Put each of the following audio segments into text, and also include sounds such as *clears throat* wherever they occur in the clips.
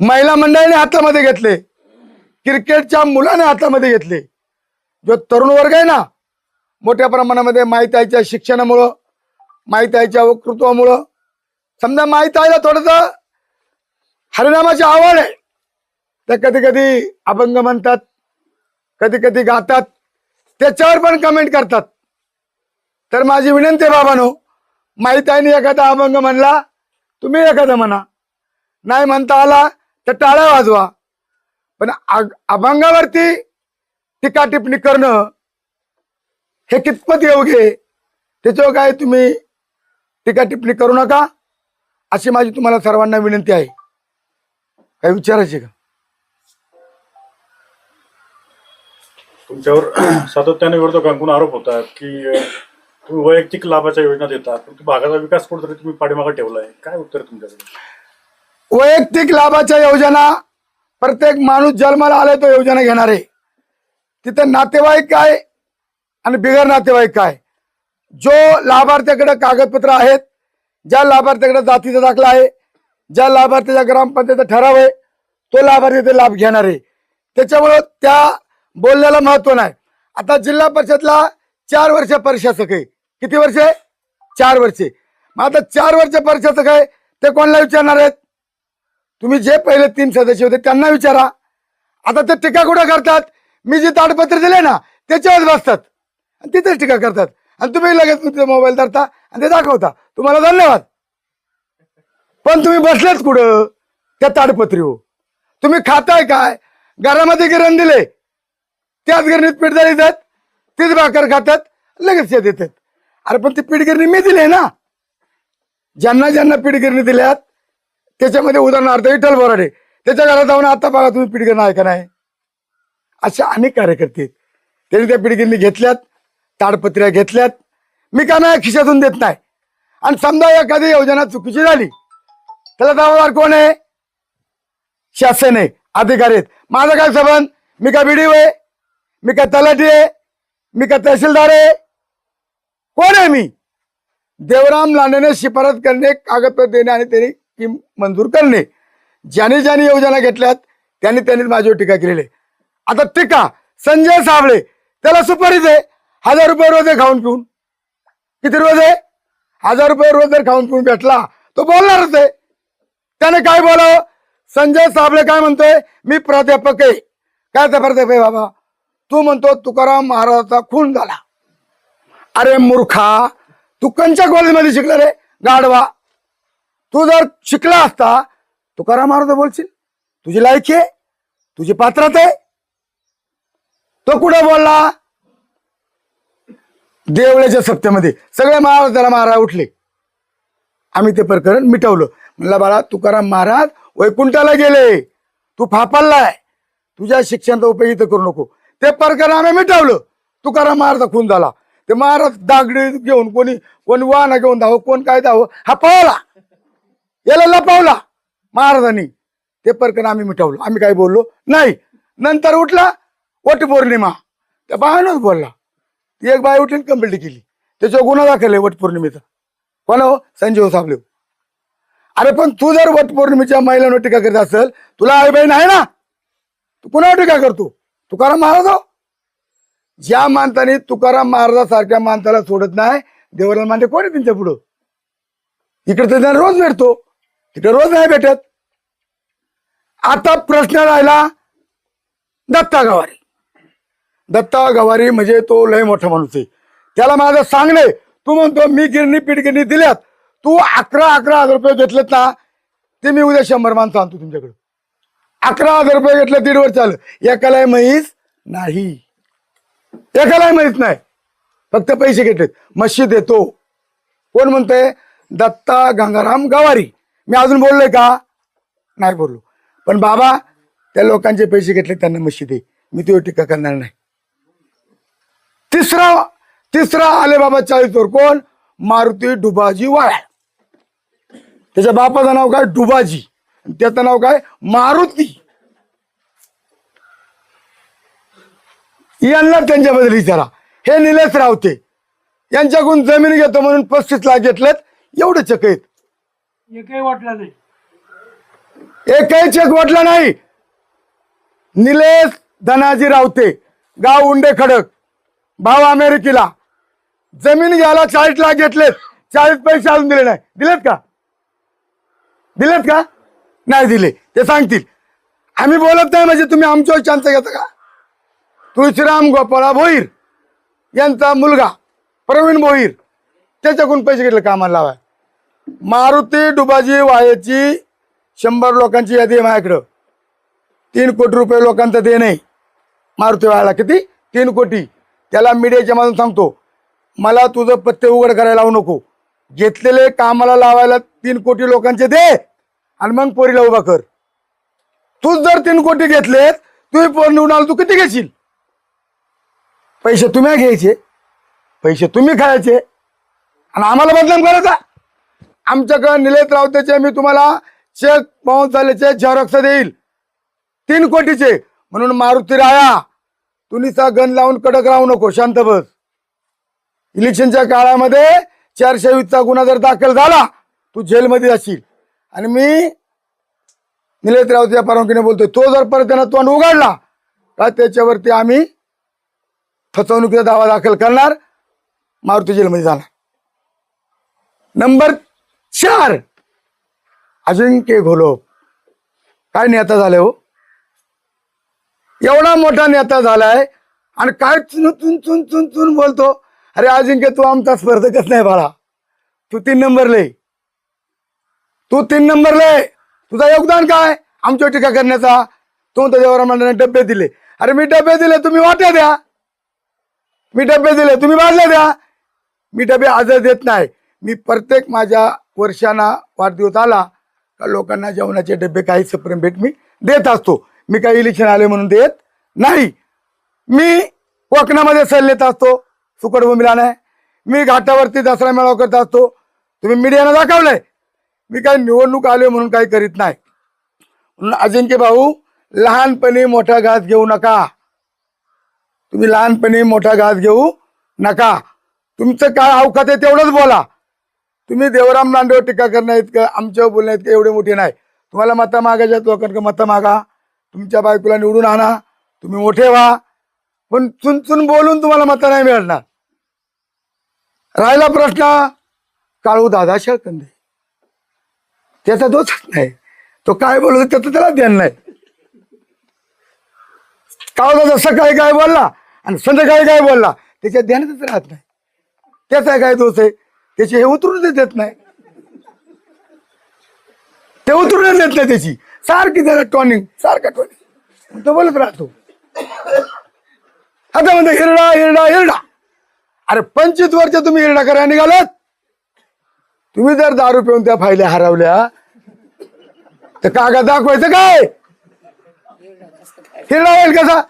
महिला मंडळीने हातामध्ये घेतले. क्रिकेटच्या मुलाने हातामध्ये घेतले. जो तरुण वर्ग आहे ना मोठ्या प्रमाणामध्ये माहिताईच्या शिक्षणामुळं माहिताईच्या वक्तृत्वामुळं समजा माहिताईला थोडस हरिनामाची आवड आहे. ते कधी कधी अभंग म्हणतात कधी कधी गातात त्याच्यावर पण कमेंट करतात. तर माझी विनंती आहे बाबानो माहिताईने एखादा अभंग म्हणला तुम्ही एखादा म्हणा. नाही म्हणता आला तर टाळ्या वाजवा. पण अभंगावरती टीका टिप्पणी करणं हे कितपत योग्य त्याच्यावर काय तुम्ही टीका टिप्पणी करू नका अशी माझी तुम्हाला सर्वांना विनंती आहे. काय विचारायची का? तुमच्यावर *clears throat* सातत्याने विरोधकांकडून आरोप होता की तुम्ही वैयक्तिक लाभाच्या योजना देता भागाचा विकास कुठेतरी तुम्ही पाठीमागे ठेवलाय. काय उत्तर तुमच्याकडे? वैयक्तिक लाभाच्या योजना प्रत्येक माणूस जन्माला आलाय तो योजना घेणार. आहे तिथे नातेवाईक काय आणि बिगर नातेवाईक काय जो लाभार्थ्याकडे कागदपत्र आहेत ज्या लाभार्थ्याकडे जातीचा दाखला आहे ज्या लाभार्थ्याचा ग्रामपंचायत ठराव आहे तो लाभार्थी ते लाभ घेणार. आहे त्याच्यामुळं त्या बोलण्याला महत्त्व नाही. आता जिल्हा परिषदला चार वर्ष परिशासक आहे. किती वर्षे? चार वर्षे. मग आता चार वर्ष परिशासक आहे ते कोणाला विचारणार आहेत? तुम्ही जे पहिले तीन सदस्य होते त्यांना विचारा. आता ते टीका कुठं करतात? मी जे ताडपत्र दिले ना त्याच्यावर बसतात. आणि तिथेच टीका करतात. आणि तुम्ही लगेच तुमचे मोबाईल धरता आणि ते दाखवता. तुम्हाला धन्यवाद. पण तुम्ही बसलेच कुठं? त्या ताडपत्री हो तुम्ही खाताय काय? घरामध्ये गिरण दिले. त्याच गिरणीत पीठ देतात. तीच भाकर खातात. लगेच ते देतात. अरे पण ती पीठ गिरणी मी दिली ना. ज्यांना ज्यांना पीठ गिरणी दिल्यात त्याच्यामध्ये उदाहरणार्थ विठ्ठल बोराडे त्याच्या घरात जाऊन आता बघा तुम्ही पिढगिरणं आहे का नाही? अशा अनेक कार्यकर्ते आहेत. त्यांनी त्या पिढगिरणी घेतल्यात ताडपत्र्या घेतल्यात. मी का नाही खिशातून देत नाही? आणि समजा एखादी योजना चुकीची झाली त्याला जबाबदार कोण आहे? शासन आहे अधिकारी आहेत. माझा काय संबंध? मी का बिडीव आहे? मी का तलाठी आहे? मी का तहसीलदार आहे? कोण आहे मी? देवराम लांडेने शिफारस करणे कागदपत्र देणे आणि त्यांनी की मंजूर करणे. ज्याने ज्याने योजना घेतल्यात त्यांनी त्यांनी माझ्यावर टीका केलेली आहे. आता टीका संजय साबळे त्याला सुपारीच आहे. हजार रुपये रोज खाऊन पिऊन. किती रोज आहे? हजार रुपये रोज जर खाऊन पिऊन भेटला तो बोलणारच आहे. त्याने काय बोलावं? संजय साबळे काय म्हणतोय? मी प्राध्यापक आहे. काय ते प्राध्यापक आहे बाबा? तू म्हणतो तुकाराम महाराजाचा खून झाला. अरे मूर्खा तू कंच्या कॉलेजमध्ये शिकला रे गाडवा तू जर शिकला असता तुकाराम महाराज बोलशील तुझी लायकी आहे तुझी पात्रता आहे. तो कुठं बोलला? देवळ्याच्या सप्त्यामध्ये सगळे महाराज महाराज उठले. आम्ही ते प्रकरण मिटवलं. म्हणलं बाळा तुकाराम महाराज वैकुंठाला गेले. तू फापललाय तुझ्या शिक्षणाचा उपयोग इथं करू नको. ते प्रकरण आम्ही मिटवलं. तुकाराम महाराज खून झाला. ते महाराज दागडी घेऊन कोणी कोणी वाहन घेऊन धावं कोण काय धावं हा पळला. याला लपवला. महाराजांनी. ते प्रकरण आम्ही मिटवलं. आम्ही काय बोललो? नाही. नंतर उठला वट पौर्णिमा. त्या बायानच बोलला. ती एक बाय उठून कंप्लेंट केली. त्याच्यावर गुन्हा दाखल आहे वट पौर्णिमेचा. कोण हो? संजीव साबले अरे पण तू जर वट पौर्णिमेच्या महिलांवर टीका करत असेल तुला आई बहीण आहे ना? तू कुणावर टीका करतो? तुकाराम महाराज हो. ज्या माणसाने तुकाराम महाराजासारख्या माणसाला सोडत नाही देवराला मानते कोण आहे त्यांच्या पुढं? इकडे तर रोज भेटतो. दररोज रोज नाही भेटत. आता प्रश्न राहिला दत्ता गवारी. दत्ता गवारी म्हणजे तो लय मोठा माणूस आहे. त्याला माझं सांगणे तू म्हणतो मी गिरणी पिटगिरणी दिल्यात. तू अकरा अकरा हजार रुपये घेतलेत ना ते मी उद्या शंभर माणसं आणतो तुमच्याकडे. अकरा हजार रुपये घेतले दीड वर्ष आलं एकालाही म्हैस नाही. एकालाही म्हैस नाही. फक्त पैसे घेतलेत. मस्जिद येतो कोण म्हणतंय? दत्ता गंगाराम गवारी. मी अजून बोललोय का? नाही बोललो. पण बाबा त्या लोकांचे पैसे घेतले त्यांना मशी दे मी तो टीका करणार नाही. तिसरा तिसरा आले बाबा चाळीसवर कोण? मारुती डुबाजी वाळा त्याच्या बापाचं नाव काय? डुबाजी. त्याचं नाव काय? मारुती. यांना त्यांच्याबद्दल विचारा हे निलेश रावते. यांच्याकडून जमीन घेतो म्हणून पस्तीस लाख घेतलेत. एवढे चक एकही वाटला नाही. एकही चेक वाटला नाही. निलेश धनाजी रावते गाव उंडे खडक भाव अमेरिकेला. जमीन घ्यायला चाळीस लाख घेतलेत चाळीस पैसे अजून दिले नाही. दिलेत का? दिलेत का? नाही दिले. ते सांगतील. आम्ही बोलत नाही म्हणजे तुम्ही आमच्यावर चान्स घेता का? तुळशीराम गोपाळा भोईर यांचा मुलगा प्रवीण भोईर त्याच्याकडून पैसे घेतले कामाला लावाय मारुती डुबाजी वायची शंभर लोकांची यादी आहे माझ्याकडं. तीन कोटी रुपये लोकांचं दे नाही मारुती वाळाला किती? तीन कोटी. त्याला मीडियाच्या मधून सांगतो. मला तुझं पत्ते उघड करायला लावू नको. घेतलेले कामाला लावायला तीन कोटी लोकांचे दे आणि मग पोरीला उभा कर. तूच जर तीन कोटी घेतलेत तुम्ही पोर निवडून आलो तू किती घेशील? पैसे तुम्ही घ्यायचे. पैसे तुम्ही खायचे. आणि आम्हाला बदनाम करायचा. आमच्याकडे निलेश रावतेचे मी तुम्हाला चेक पाहून झाल्याचे झेरॉक्स देईल. तीन कोटीचे. म्हणून मारुती राया तुनीचा गण लावून कडक राहू नको शांत बस. इलेक्शनच्या काळामध्ये चारशे वीसचा गुन्हा जर दाखल झाला तू जेलमध्ये जाशील. आणि मी निलेश रावतेच्या परवानगीने बोलतोय तो जर परत त्यांना तोंड उघडला का त्याच्यावरती आम्ही फसवणुकीचा दावा दाखल करणार मारुती जेलमध्ये जाणार. नंबर चार अजिंक्य घोलोप काय नेता झाले हो? एवढा मोठा नेता झालाय आणि काय चुन चुन चुन चुन चुन बोलतो? अरे अजिंक्य तू आमचा स्पर्धकच नाही बाळा. तू तीन नंबर ले. तू तीन नंबर ले. तुझा योगदान काय? आमच्या टीका करण्याचा. तू त्याच्यावर आम्हाला डबे दिले. अरे मी डबे दिले तुम्ही वाट्या द्या. मी डबे दिले तुम्ही बाजल्या द्या. मी डबे आज देत नाही. मी प्रत्येक माझ्या वर्षांना वाढदिवस आला का लोकांना जेवणाचे डबे काही सप्रेम भेट मी देत असतो. मी काही इलेक्शन आले म्हणून देत नाही. मी कोकणामध्ये सल्लेत असतो. सुकडभूमीला नाही. मी घाटावरती दसरा मेळावा करत असतो. तुम्ही मीडियानं दाखवलंय. मी काही निवडणूक आले म्हणून काही करीत नाही. म्हणून अजिंक्य भाऊ लहानपणी मोठा घास घेऊ नका. तुम्ही लहानपणी मोठा घास घेऊ नका. तुमचं काय अवकात आहे तेवढंच बोला. तुम्ही देवराम नांदेव टीका करण्या इतकं आमच्यावर बोलण्या इतकं एवढे मोठे नाही. तुम्हाला मतं मागायच्या लोकांकडे मतं मागा. तुमच्या बायकोला निवडून आणा. तुम्ही मोठे व्हा. पण चुनचुन बोलून तुम्हाला मतं नाही मिळणार. राहिला प्रश्न काळू दादा शेळकंदे. त्याचा दोषच नाही. तो काय बोलतो त्याचं त्याला ध्यान नाही. काळू दादा सकाळी काय बोलला आणि संध्याकाळी काय बोलला त्याच्या ध्यानातच राहत नाही. त्याचा काय दोष आहे? त्याची हे उतरून देत नाही. ते उतरून देत नाही त्याची. सारखी त्याला टॉनिंग सारखा टॉनिंग. तो बोलत राहतो. आता म्हणतो हिरडा हिरडा हिरडा. अरे पंचवीस वर्ष तुम्ही हिरडा करायला निघालात? तुम्ही जर दारू पिऊन त्या फायल्या हरवल्या तर कागद दाखवायचं काय? हिरडा होईल कसा?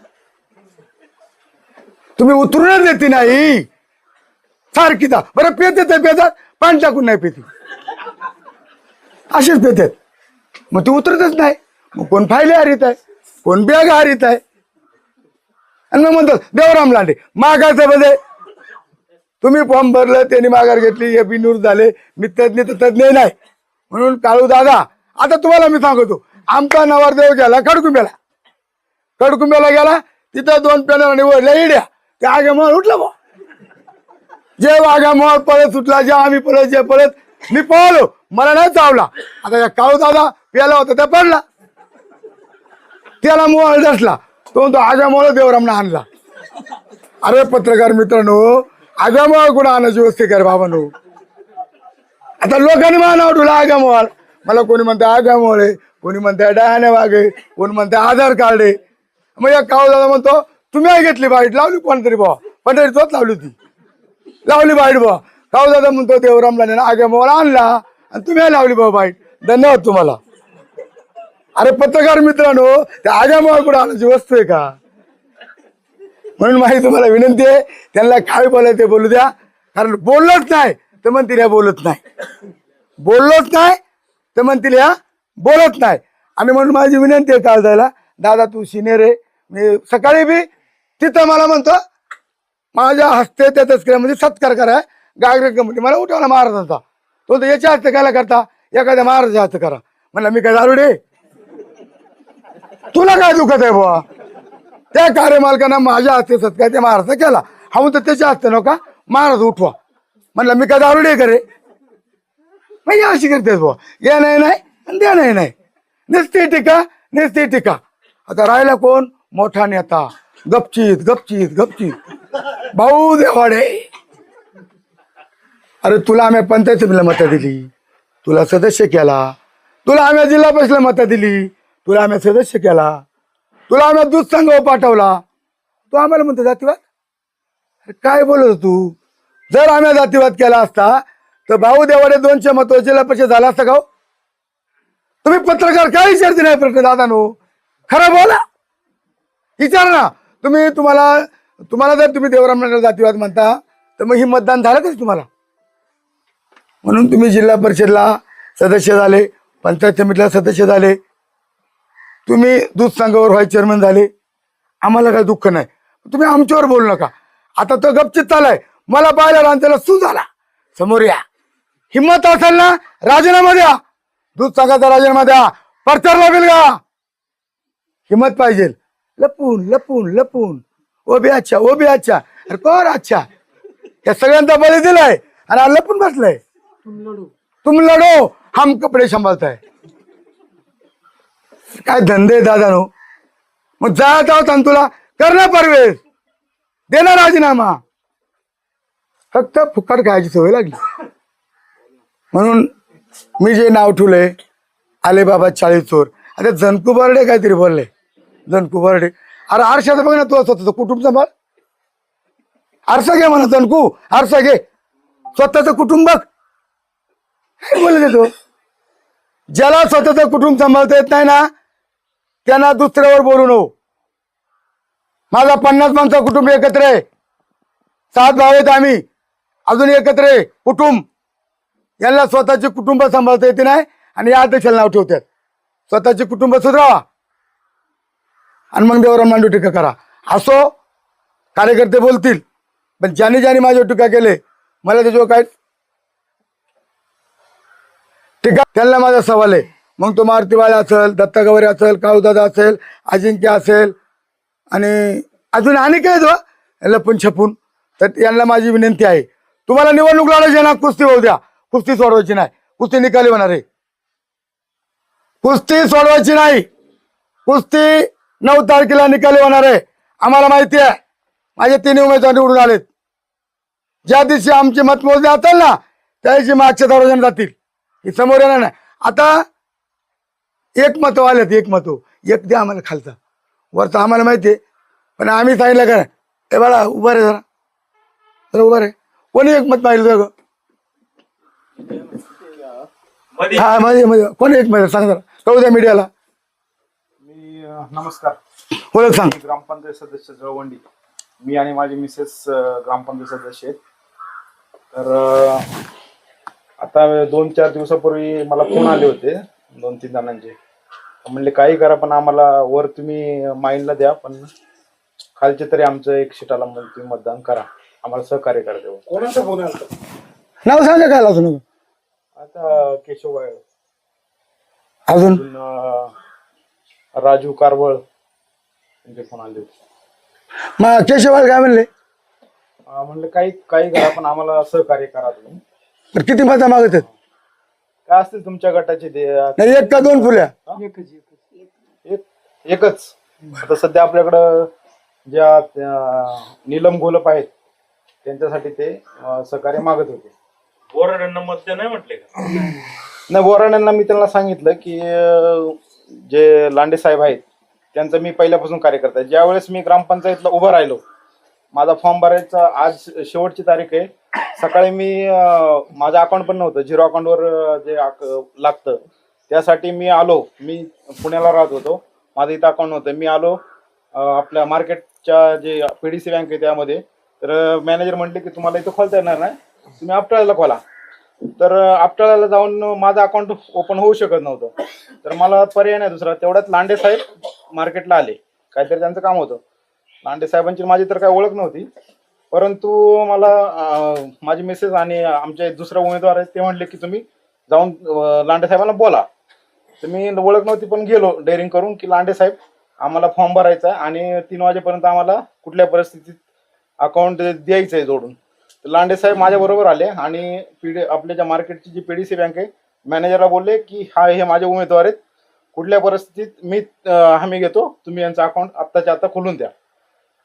तुम्ही उतरूनच देते नाही. सारखी दा बरं पेतेत पेतात पाणी टाकून नाही पेते. असेच पेतात. मग ते उतरतच नाही. मग कोण फायले हरित आहे? कोण बॅग हरित आहे? आणि मग म्हणतात देवराम लांडे मागायचं म्हणजे तुम्ही फॉर्म भरलं त्यांनी माघार घेतली हे बिनूर झाले. मी तज्ञ तर तज्ञ नाही. म्हणून काळू दादा आता तुम्हाला मी सांगतो आमचा नवरदेव गेला कडकुंब्याला कडकुंब्याला गेला तिथं दोन पेनाला निवडल्या इड्या त्या आगे मग उठला बा जे वाघा परत पळत सुटला जे आम्ही पळत जे पळत मी पळलो मला नाही चावला. आता या काळू दादा प्याला होता त्या पडला. त्याला मोळ दसला. तो तो आगा देवरामनं आणला. अरे पत्रकार मित्रांनो आगा कुठं आणायची व्यवस्था कर बाबांनो? आता लोकांनी मानाव नाव ठेवलं मला कोणी म्हणते आगा कोणी म्हणते डहाणे वागे कोणी म्हणते आधार कार्ड आहे. मग या काळू दादा म्हणतो तुम्ही आई घेतली बाईट लावली कोणतरी भावा पंढरी तोच लावली होती. लावली बाईट बा काऊ दादा म्हणतो देवरामला नेला आगे आणला. आणि तुम्ही लावली बा बाईट धन्यवाद तुम्हाला. अरे पत्रकार मित्रांनो त्या आग्या मोबाईल कुठं आणायची वस्तू आहे का? म्हणून माझी तुम्हाला विनंती आहे त्यांना काय बोलायचं ते बोलू द्या. कारण बोललोच नाही तर म्हणतील या बोलत नाही. बोललोच नाही तर म्हणतील या बोलत नाही. आणि म्हणून माझी विनंती आहे काळ दादा तू सिनियर आहे. मी सकाळी बी तिथं मला म्हणतो माझ्या हस्ते त्या तस्करामध्ये म्हणजे सत्कार करा. गागरे म्हणजे मला उठवला महाराजांचा. तो तर याच्या हस्ते काय करता? एखाद्या महाराजा हस्ते करा. म्हणलं मी काय दारुडे? तुला काय दुखत आहे बुवा? त्या कार्यमालकानं माझ्या हस्ते सत्कार ते महाराज केला. हा तर त्याच्या हस्ते नका महाराज उठवा. म्हणला मी काय दारुडे करे मग या अशी करतेस बुवा. या नाही नाही आणि द्या नाही नाही. निस्ती टीका निस्ती टीका. आता राहिला कोण? मोठा नेता. गपचीत गपचीत गपचीत. भाऊ देवाडे अरे तुला आम्ही पंचायत समितीला मतं दिली. तुला सदस्य केला. तुला आम्ही जिल्हा परिषदला मतं दिली. तुला आम्ही सदस्य केला. तुला आम्ही दूध संघ पाठवला. तू आम्हाला म्हणतो जातीवाद? अरे काय बोलत तू? जर आम्ही जातीवाद केला असता तर भाऊ देवाडे दोनशे मत जिल्हा परिषद झाला असता का हो? तुम्ही पत्रकार काय विचारते नाही प्रश्न दादा नो खरं बोला. विचार ना. तुम्ही तुम्हाला तुम्हाला जर तुम्ही देवराम मंडळ जातीवाद म्हणता तर मग ही मतदान झालं कधी तुम्हाला? म्हणून तुम्ही जिल्हा परिषदला सदस्य झाले पंचायत समितीला सदस्य झाले. तुम्ही दूध संघावर व्हाईस चेअरमन झाले. आम्हाला काही दुःख नाही. तुम्ही आमच्यावर बोलू नका. आता तो गपचित चालाय मला पाहिला रांचाला सू झाला समोर या. हिंमत असेल ना राजीनामा द्या. दूध संघाचा राजीनामा द्या. परचार लागेल का हिंमत पाहिजे. लपून लपून लपून. ओ बी अच्छा ओ बी अच्छा अरे कोण अच्छा या सगळ्यांचा बळी दिलाय. आणि आलं पण बसलाय. तुम लढो हम कपडे सांभाळताय. काय धंदे दादा नो मग जायचं होता ना तुला. कर ना परवेश. दे ना राजीनामा. फक्त फुकट खायची सवय लागली. म्हणून मी जे नाव ठेवलंय आले बाबा चाळीस चोर आता जनकू बर्डे काहीतरी बोलले. जनकू बर्डे. अरे आरशाचं बघ ना तुला स्वतःचं कुटुंब सांभाळ आरसा घे म्हणा जनकू आरसा घे. स्वतःचं कुटुंब बघ. काय बोलले तो? ज्याला स्वतःचं कुटुंब सांभाळता येत नाही ना त्यांना दुसऱ्यावर बोलू नको. माझा पन्नास माणसा कुटुंब एकत्र आहे. सात भाव आहेत आम्ही. अजून एकत्र आहे कुटुंब. यांना स्वतःचे कुटुंब सांभाळता येते नाही आणि या अध्यक्षाला नाव ठेवतात. स्वतःचे कुटुंब सुधारावा. आणि मग देवराम मांडू टीका करा. असो कार्यकर्ते बोलतील पण ज्याने ज्याने माझ्यावर टीका केले मला त्याच्यावर काय टीका? त्यांना माझा सवाल आहे. मग तो मारुतीवाला असेल दत्ता गवरे असेल काळूदादा असेल अजिंक्य असेल आणि अजून आणि काय लपून छपून. तर यांना माझी विनंती आहे. तुम्हाला निवडणूक लढायची ना कुस्ती होऊ द्या. कुस्ती सोडवायची नाही. कुस्ती निकाली होणार आहे. कुस्ती सोडवायची नाही. कुस्ती नऊ तारखेला निकाली होणार आहे. आम्हाला माहिती आहे. माझे तिन्ही उमेदवार निवडून आलेत. ज्या दिवशी आमची मतमोजणी असेल ना त्या दिवशी मागच्या दरवाजाने जातील. ही समोर येणार नाही. आता एक मत आलेत एक मत. एक द्या आम्हाला खालचा. वरचा आम्हाला माहिती आहे. पण आम्ही सांगितलं का ए बाळा उभा रे जरा. जरा उभा रे. कोणी एक मत मागितलं का हा मध्ये मध्ये. कोणी एक मध्ये सांग जरा. कळू द्या मीडियाला. नमस्कार. ओळख सांग. मी ग्रामपंचायत सदस्य जळवंडी. मी आणि माझे मिसेस अ, ग्रामपंचायत सदस्य आहेत. तर अ, आता दोन चार दिवसापूर्वी मला फोन आले होते दोन तीन जणांचे. म्हणले काही करा पण आम्हाला वर तुम्ही माइंडला द्या पण खालचे तरी आमचं एक शिटाला मग तुम्ही मतदान करा. आम्हाला सहकार्य करा तेव्हा. कोणाचा फोन आला नाव सांगा काय अजून आता केशव वाळ अजून? अजून अ, राजू कारवळ यांचे फोन आले होते. मग केशवाल काय म्हणले? अ, म्हणलं काही काही करा पण आम्हाला सहकार्य करा तुम्ही. तर किती मतं मागत आहेत? काय असतील तुमच्या गटाचे ते नाही एक का दोन फुल्या? एक एकच. आता सध्या आपल्याकडं ज्या त्या नीलम गोलप आहेत त्यांच्यासाठी ते अं, सहकार्य मागत होते. बोराड्यांना मत नाही म्हटले का? नाही बोराण्यांना मी त्यांना सांगितलं की अं, जे लांडे साहेब आहेत त्यांचं मी पहिल्यापासून कार्यकर्ता आहे. ज्यावेळेस मी ग्रामपंचायतला उभं राहिलो माझा फॉर्म भरायचा आज शेवटची तारीख आहे. सकाळी मी माझं अकाउंट पण नव्हतं झिरो अकाउंटवर जे अक- लागतं त्यासाठी मी आलो. मी पुण्याला राहत होतो. माझं इथं अकाउंट नव्हतं. मी आलो आपल्या मार्केटच्या J P D C bank आहे त्यामध्ये. तर मॅनेजर म्हटले की तुम्हाला इथं खोलता येणार नाही. तुम्ही आपटाळ्याला खोला. तर आपटाळ्याला जाऊन माझं अकाउंट ओपन होऊ शकत नव्हतं. तर मला पर्याय नाही दुसरा. तेवढ्यात लांडे साहेब मार्केटला आले. काहीतरी त्यांचं काम होतं. लांडे साहेबांची माझी तर काही ओळख नव्हती. परंतु मला माझी मिसेस आणि आमचे दुसरा उमेदवार आहेत ते म्हटले की तुम्ही जाऊन लांडे साहेबांना बोला. तर मी ओळख नव्हती पण गेलो डेअरिंग करून की लांडे साहेब आम्हाला फॉर्म भरायचा आहे आणि तीन वाजेपर्यंत आम्हाला कुठल्या परिस्थितीत अकाउंट द्यायचं आहे जोडून. लांडे साहेब माझ्या बरोबर आले आणि पीडी आपल्या ज्या मार्केटची जी पीडीसी बँक आहे मॅनेजरला बोलले की हा हे माझे उमेदवार आहेत. कुठल्या परिस्थितीत मी हमी घेतो तुम्ही यांचं अकाउंट आत्ताच्या आता खोलून द्या.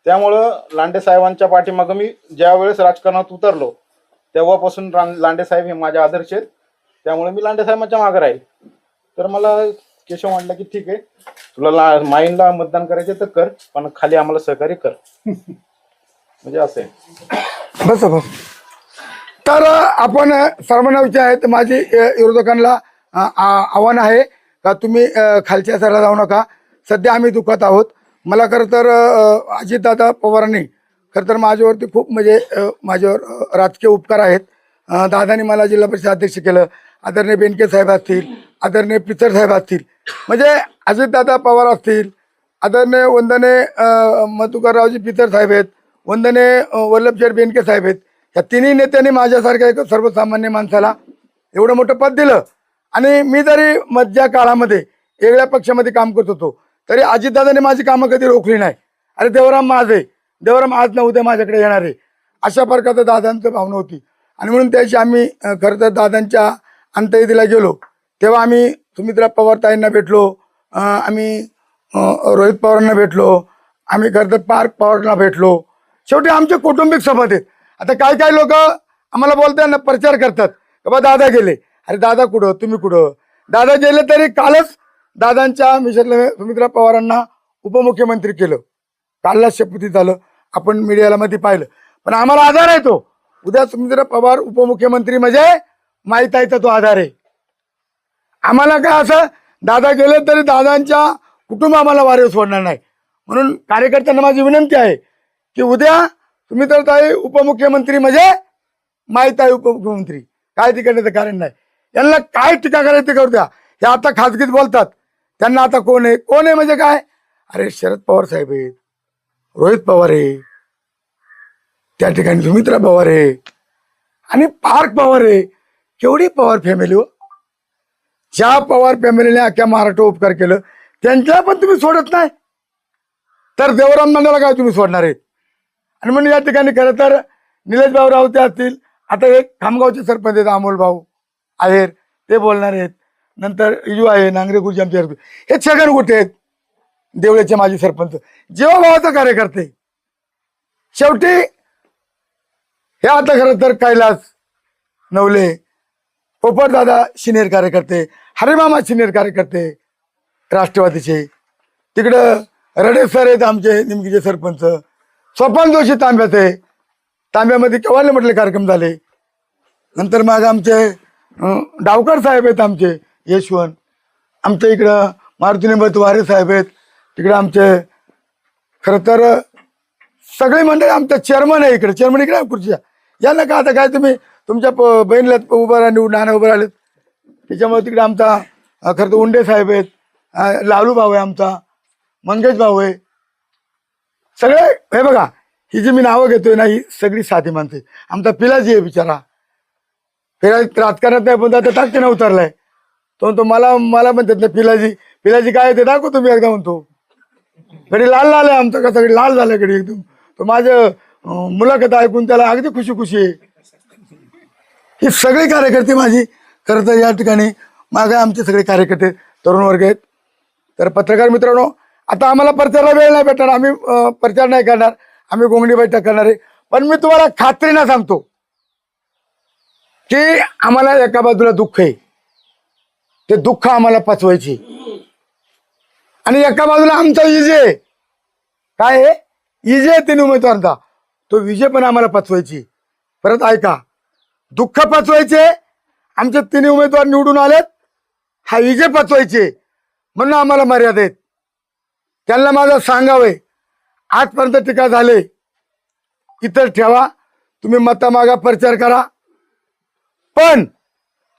त्यामुळं लांडे साहेबांच्या पाठीमागं मी ज्या वेळेस राजकारणात उतरलो तेव्हापासून लांडे साहेब हे माझे आदर्श आहेत. त्यामुळे मी लांडे साहेबांच्या मागे राहील. तर मला केशव म्हटलं की ठीक आहे तुला ला माईनला मतदान करायचे तर कर पण खाली आम्हाला सहकार्य कर. *laughs* म्हणजे असं आहे. बस बस. तर आपण सर्वांना विचार आहेत माझी विरोधकांना आ- आव्हान आहे का तुम्ही खालच्या सरला जाऊ नका. सध्या आम्ही दुखत आहोत. मला खरं तर अजितदादा पवारांनी खरं तर माझ्यावरती खूप म्हणजे माझ्यावर राजकीय उपकार आहेत. दादानी मला जिल्हा परिषद अध्यक्ष केलं. आदरणीय बेनके साहेब असतील आदरणीय पिचर साहेब असतील म्हणजे अजितदादा पवार असतील आदरणीय वंदने मधुकररावजी पिचर साहेब आहेत वंदने अ, वल्लभशेठ बेनके साहेब आहेत. या तिन्ही नेत्यांनी माझ्यासारख्या एक सर्वसामान्य माणसाला एवढं मोठं पद दिलं. आणि मी जरी मधल्या काळामध्ये वेगळ्या पक्षामध्ये काम करत होतो तरी अजितदादाने माझी कामं कधी रोखली नाही. अरे देवराम माझे. आहे देवराम आज ना उद्या माझ्याकडे येणार आहे. अशा प्रकारचं दादांचं भावना होती. आणि म्हणून त्याची आम्ही खरं तर दादांच्या अंतयदीला गेलो. तेव्हा आम्ही सुमित्रा पवारताईंना भेटलो. आम्ही रोहित पवारांना भेटलो. आम्ही खरं तर पार्क पवारांना भेटलो. शेवटी आमचे कौटुंबिक संबंध आहेत. आता काय काय लोक आम्हाला बोलताना प्रचार करतात. बाबा दादा गेले? अरे दादा कुठं? तुम्ही कुठं? दादा गेले तरी कालच दादांच्या मिशनला सुमित्रा पवारांना उपमुख्यमंत्री केलं. कालला शपथी झालं. आपण मीडियाला मध्ये पाहिलं. पण आम्हाला आधार आहे तो. उद्या सुमित्रा पवार उपमुख्यमंत्री म्हणजे माहीत आहे तो आधार आहे. आम्हाला काय असं दादा गेले तरी दादांच्या कुटुंब आम्हाला वारे सोडणार नाही. म्हणून कार्यकर्त्यांना माझी विनंती आहे की उद्या तुम्ही तर ताई उपमुख्यमंत्री म्हणजे माहीत आहे उपमुख्यमंत्री. काय ती करण्याचं कारण नाही. यांना काय टीका करायची ते करू द्या. हे आता खाजगीत बोलतात. त्यांना आता कोण आहे? कोण आहे म्हणजे काय? अरे शरद पवार साहेब आहेत. रोहित पवार आहे. त्या ठिकाणी सुमित्रा पवार आहे. आणि पार्क पवार आहे. केवढी पवार फॅमिली हो. ज्या पवार फॅमिलीने अख्ख्या महाराष्ट्र उपकार केलं त्यांच्या पण तुम्ही सोडत नाही. तर देवराम नांदाला काय तुम्ही सोडणार आहेत आणि म्हणून या ठिकाणी खरं तर निलेश भाऊ रावते असतील. आता एक खामगावचे सरपंच आहेत अमोल भाऊ आहेर ते बोलणार आहेत. नंतर यू आहे नांगरे गुरुजी आमचे हे छगन कुठे आहेत? देवळेचे माजी सरपंच. जेव्हा भावाचा कार्यकर्ते. शेवटी हे आता खरं तर कैलास नवले पोपटदादा सिनियर कार्यकर्ते हरिमामा सिनियर कार्यकर्ते राष्ट्रवादीचे. तिकडं रडे सर आहेत आमचे निमकीचे सरपंच. स्वपन जोशी तांब्याचे तांब्यामध्ये केव्हाले म्हटले कार्यक्रम झाले? नंतर मग आमचे डावकर साहेब आहेत आमचे यशवंत. आमच्या इकडं मारुती निंबत वारे साहेब आहेत. तिकडं आमचे खरं तर सगळे मंडळी आमच्या चेअरमन आहे इकडे. चेअरमन इकडे आहे खुर्च्या यांना का आता काय तुम्ही तुमच्या प- बहिणीला उभं राहा निवडून नाना उभं राहिलेत? त्याच्यामुळे तिकडे आमचा खरं तर उंडे साहेब आहेत. लालू भाऊ आहे आमचा. मंगेश भाऊ आहे. सगळे हे बघा ही जी मी नावं घेतोय ना ही सगळी साधी माणसे आमचा पिलाजी आहे बिचारा. फिरा राजकारणात नाही पण आता टाकते उतरलाय. तो म्हणतो मला मला म्हणतात ना पिलाजी पिलाजी काय आहे ते दाखव तुम्ही एकदा म्हणतो. घडी लाल लाल आहे आमचं का सगळी लाल झालं घडी एकदम. तो माझं मुलाखत ऐकून त्याला अगदी खुशी खुशी आहे. ही सगळी कार्यकर्ते माझी खरं तर या ठिकाणी मागे आमचे सगळे कार्यकर्ते तरुण वर्ग आहेत. तर पत्रकार मित्रांनो आता आम्हाला प्रचाराला वेळ नाही भेटणार. आम्ही प्रचार नाही करणार. आम्ही गोंगडी बैठक करणार आहे. पण मी तुम्हाला खात्रीनं सांगतो की आम्हाला एका बाजूला दुःख आहे. ते दुःख आम्हाला पचवायची. आणि एका बाजूला आमचा विजय काय आहे? विजय तीन उमेदवारांचा. तो विजय पण आम्हाला पचवायची. परत ऐका. दुःख पचवायचे. आमचे तिन्ही उमेदवार निवडून आलेत. हा विजय पचवायचे. म्हणून आम्हाला मर्यादा आहेत. त्यांना माझं सांगावं. आजपर्यंत टीका झाले. इतर ठेवा. तुम्ही मतामागा प्रचार करा. पण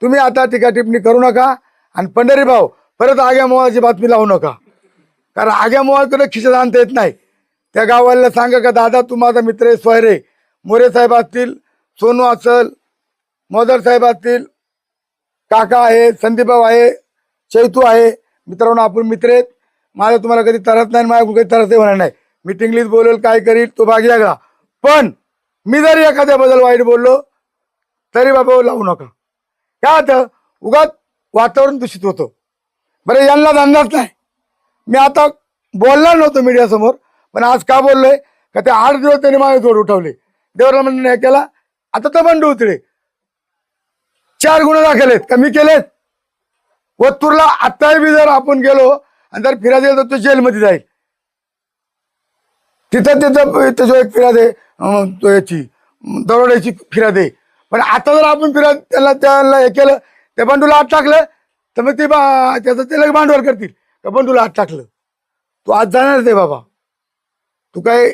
तुम्ही आता टीका टिप्पणी करू नका. आणि पंढरी भाऊ परत आग्या मोहाची बातमी लावू नका. कारण आग्या मोहाकडे खिशात आणता येत नाही. त्या गावाला सांगा का दादा तू माझा मित्र आहे. सोयरे मोरे साहेब असतील सोनू असल मोदर साहेब असतील काका आहे संदीपभाऊ आहे चैतू आहे. मित्रांनो आपण मित्र आहेत. माझं तुम्हाला कधी तरत नाही माझ्या कधी तरसही होणार नाही. मिटिंगलीच बोलेल काय करील तो भाग वेगळा. पण मी जरी एखाद्याबद्दल वाईट बोललो तरी बाबा लावू नका. काय आता? उगाच वातावरण दूषित होतं. बरं यांनाच अंदाज नाही. मी आता बोलणार नव्हतो मीडियासमोर पण आज का बोललोय? का ते आठ दिवस त्यांनी माझे जोड उठवले. देवरा म्हणून नाही केला. आता तर बंड उतरे चार गुन्हे दाखल आहेत. का मी केलेत? वत्तूरला आत्ताही बी जर आपण गेलो आणि जर फिरा गेलो तर तो जेलमध्ये जाईल. तिथं तिथं त्याच्या एक फिरा दे तो याची दरोड्याची फिरा दे पण आता जर आपण फिरा त्याला त्याला हे केलं त्या बंडूला आत टाकलं तर मग ते बा त्याचं ते लगेच भांडवल करतील. का बंडूला आत टाकलं? तू आज जाणार ते बाबा. तू काय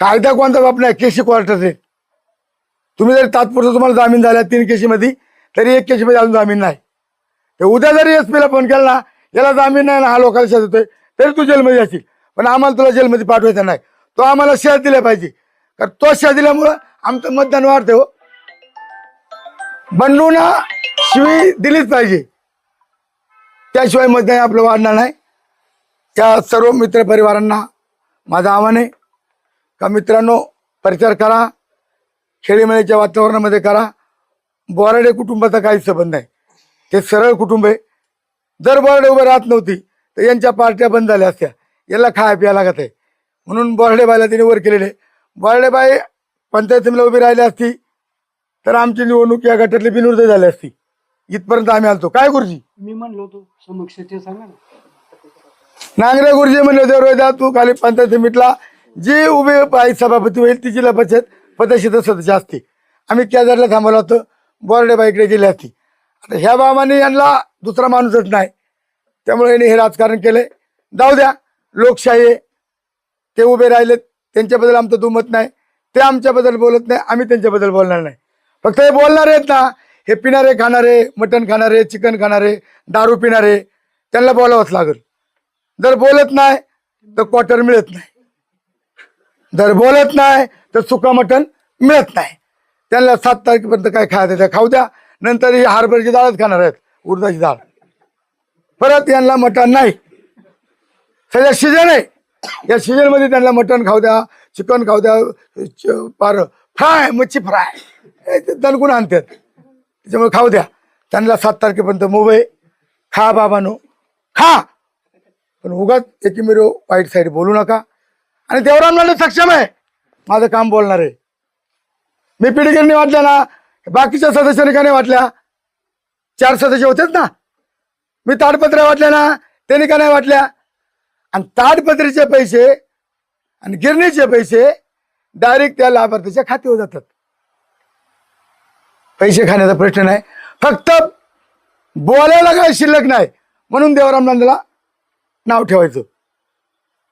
कायदा कोणता बाप नाही केसी क्वार्टर तुम्ही जरी तात्पुरतं तुम्हाला जामीन झाल्या तीन केशीमध्ये तरी एक केशीमध्ये अजून जामीन नाही. ते उद्या जरी एस पीला फोन केला ना याला जामीन नाही ना हा लोकांना शेत होतोय तरी तू जेलमध्ये असेल पण आम्हाला तुला जेलमध्ये पाठवायचा नाही. तो आम्हाला शेत दिल्या पाहिजे. कारण तो शेत दिल्यामुळं आमचं मतदान वाढते हो. बंडूना शिवी दिलीच पाहिजे. त्याशिवाय मतदान आपलं वाढणार नाही. त्या सर्व मित्र परिवारांना माझं आव्हान आहे. का मित्रांनो प्रचार करा. खेळीमेळीच्या वातावरणामध्ये करा. बोराडे कुटुंबाचा काही संबंध नाही. ते सरळ कुटुंब आहे. जर बोराडे उभे राहत नव्हती तर यांच्या पार्ट्या बंद झाल्या असत्या. याला खाया प्या लागत आहे. म्हणून बोराडेबाईला तिने वर केलेले. बोराडेबाई पंचायत समितीला उभी राहिली असती तर आमची निवडणूक या गटातली बिनउर्द झाली असती. इथपर्यंत आम्ही आलतो. काय गुरुजी? मी म्हणलो होतो समक्ष ते सांगा ना. नांगरे गुरुजी म्हणले होते रोहिदा तू खाली पंचायत समितीला. जी उभी बाई सभापती होईल ती जिल्हा परिषद पदशीत सदस्य असते. आम्ही केदारला थांबवलं होतं. बोर्डे बाईकडे गेली असती. आता ह्या बाबाने यांना दुसरा माणूसच नाही. त्यामुळे यांनी हे राजकारण केलंय. जाऊ द्या लोकशाही आहे. ते उभे राहिलेत. त्यांच्याबद्दल आमचं दुमत नाही. ते आमच्याबद्दल बोलत नाही. आम्ही त्यांच्याबद्दल बोलणार नाही. फक्त हे बोलणार आहेत ना हे पिणारे खाणारे मटण खाणारे चिकन खाणारे दारू पिणारे त्यांना बोलावंच लागेल. जर बोलत नाही तर क्वार्टर मिळत नाही. जर बोलत नाही तर सुका मटण मिळत नाही. त्यांना सात तारखेपर्यंत काय खायचं त्या खाऊ द्या. नंतर ही हारभरची डाळच खाणार आहेत. उडदाची डाळ परत यांना मटण नाही. सध्या सीजन आहे. या सीझनमध्ये त्यांना मटण खाऊ द्या चिकन खाऊ द्या च- पार फ्राय मच्छी फ्राय. ते दणकून आणतात. त्याच्यामुळे खाऊ द्या. त्यांना सात तारखेपर्यंत मुंबई खा बाबानो. खा. पण उगाच एकीमेरो वाईट साईड बोलू नका. आणि देवराम लांडे सक्षम आहे. माझं काम बोलणार. आहे मी पिढीकडनी वाटल्या ना. बाकीच्या सदस्यांनी का नाही वाटल्या? चार सदस्य होतेच ना मी ताडपत्र्या वाटल्या ना त्यांनी का नाही वाटल्या? आणि ताडपत्रीचे पैसे आणि गिरणीचे पैसे डायरेक्ट त्या लाभार्थीच्या खात्यावर जातात. पैसे खाण्याचा प्रश्न नाही. फक्त बोलायला काय शिल्लक नाही. म्हणून देवराम नांदला नाव ठेवायचं.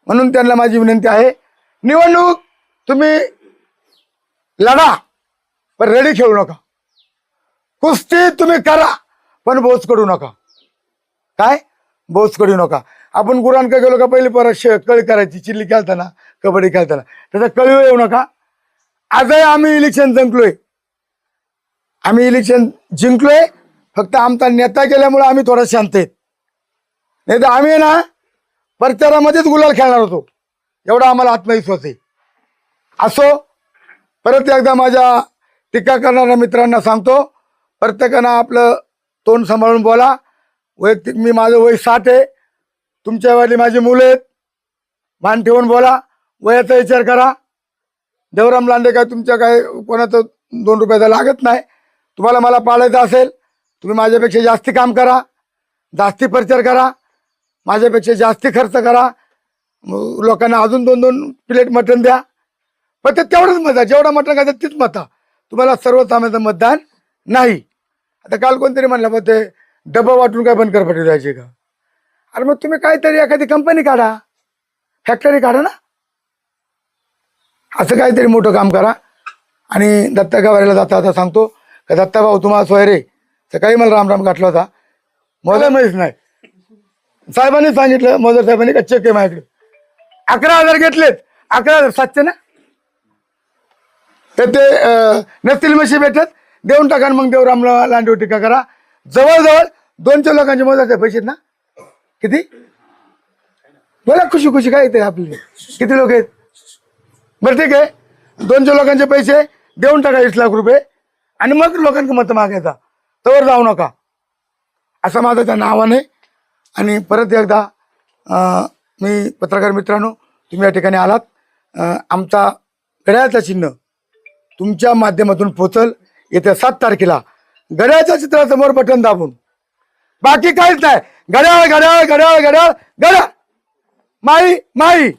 म्हणून त्यांना माझी विनंती आहे निवडणूक तुम्ही लढा पण रेडी खेळू नका. कुस्ती तुम्ही करा. पण बोच करू नका. काय? बोच करू नका. आपण गुरांक गेलो का पहिले परत कळी करायची चिल्ली खेळताना कबड्डी खेळताना. त्याचा कळीव येऊ नका. आजही आम्ही इलेक्शन जिंकलोय. आम्ही इलेक्शन जिंकलोय. फक्त आमचा नेता गेल्यामुळे आम्ही थोडा शांत आहेत. नाही तर आम्ही ना प्रचारामध्येच गुलाल खेळणार होतो. एवढा आम्हाला आत्मविश्वास आहे. असो परत एकदा माझ्या टीका करणाऱ्या मित्रांना सांगतो प्रत्येकानं आपलं तोंड सांभाळून बोला. वैयक्तिक मी माझं वय साठ आहे. तुमच्यावाली माझी मुलं आहेत. मान ठेवून बोला. वयाचा विचार करा. देवराम लांडे काय तुमच्या काय कोणाचं दोन रुपयाचा लागत नाही. तुम्हाला मला पाळायचं असेल तुम्ही माझ्यापेक्षा जास्ती काम करा. जास्ती प्रचार करा. माझ्यापेक्षा जास्ती खर्च करा. लोकांना अजून दोन दोन प्लेट मटण द्या. पण ते तेवढंच मत आहे. जेवढं मटण खायचं तीच मत आहे. तुम्हाला सर्वसामान्याचं मतदान नाही. आता काल कोणतरी म्हणलं मग ते डबा वाटून काय बंद करपटी जायचे का? अरे मग तुम्ही काहीतरी एखादी कंपनी काढा. फॅक्टरी काढा ना. असं काहीतरी मोठं काम करा. आणि दत्ता गावाला जाता आता सांगतो का दत्ता भाऊ तुम्हाला सोयरे सकाळी मला रामराम गाठला होता. मला माहीत नाही. साहेबांनी सांगितलं मोदर साहेबांनी का चेक आहे अकरा हजार घेतलेत. अकरा हजार सातशे ना? तर ते नसतील म्हशी भेटत. देऊन टाका आणि मग देवरामला लांडीवर टीका करा. जवळजवळ दोनशे लोकांचे मजा पैसे ना? किती? बोला खुशी खुशी काय येते आपली? किती लोक आहेत? बरं ठीक आहे. दोनशे लोकांचे पैसे देऊन टाका वीस लाख रुपये. आणि मग लोकांना मत मागायचा. तवर जाऊ नका. असं माझं त्या नावाने आणि परत एकदा मी पत्रकार मित्रांनो तुम्ही या ठिकाणी आलात. आमचा घड्याळाचा चिन्ह तुमच्या माध्यमातून पोचल. येत्या सात तारखेला गड्याच्या चित्रासमोर बटन दाबून. बाकी काहीच नाही. घड्याळ घड्याळ घड्याळ घड्याळ घड्याळ माई माई.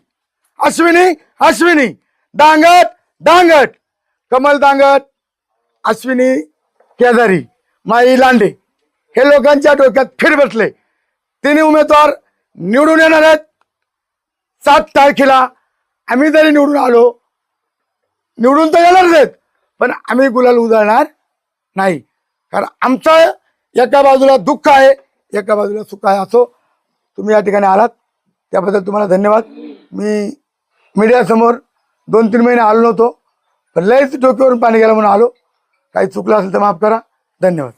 अश्विनी अश्विनी. दांगट दांगट कमल दांगट अश्विनी केदारी. माई लांडे. हे लोकांच्या डोक्यात फिर बसले. तिन्ही उमेदवार निवडून येणार आहेत. सात तारखेला आम्ही जरी निवडून आलो निवडून तर येणारच आहेत. पण आम्ही गुलाल उधळणार नाही. कारण आमचं एका बाजूला दुःख आहे एका बाजूला सुख आहे असो तुम्ही या ठिकाणी आलात. त्याबद्दल तुम्हाला धन्यवाद. मी मीडियासमोर दोन तीन महिने आलो नव्हतो पण लयच डोक्यावरून पाणी गेलं म्हणून आलो. काही चुकलं असेल तर माफ करा. धन्यवाद.